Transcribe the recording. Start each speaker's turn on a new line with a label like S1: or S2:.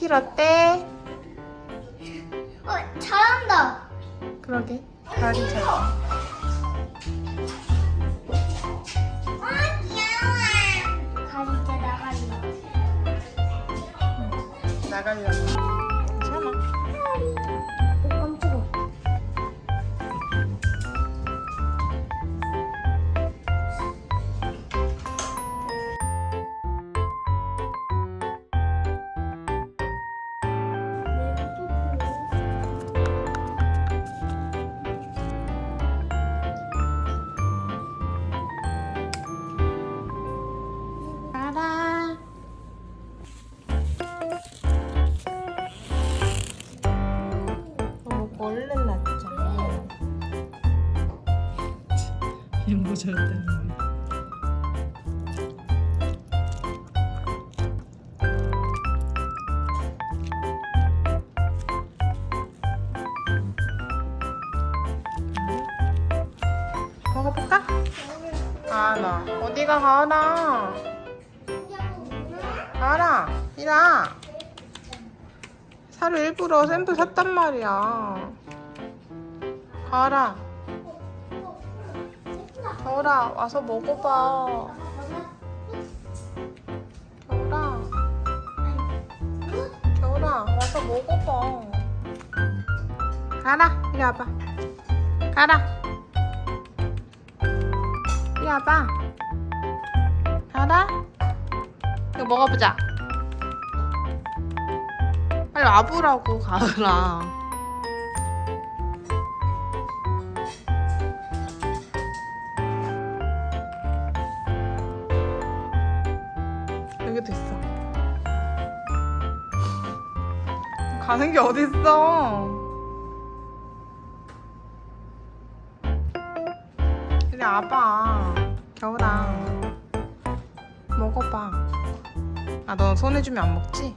S1: 틴틴 어때?
S2: 어, 잘한다.
S1: 그러게 다리 잘
S2: 아, 귀여워. 가리자 나갈래.
S1: 나가려고 이런 거 잘한다는 거야 먹어볼까? 가은아 어디가 가은아 가은아 이라. 살을 일부러 샘플 샀단 말이야. 가을아 겨울아 와서 먹어봐. 겨울아. 겨울아 와서 먹어봐. 가라 이리 와봐. 가라. 이리 와봐. 가라. 이거 먹어보자. 빨리 와보라고 가을아 여기 됐어. 가는 게 어딨어? 이리 와봐. 겨울아. 먹어봐. 아 너 손 해주면 안 먹지?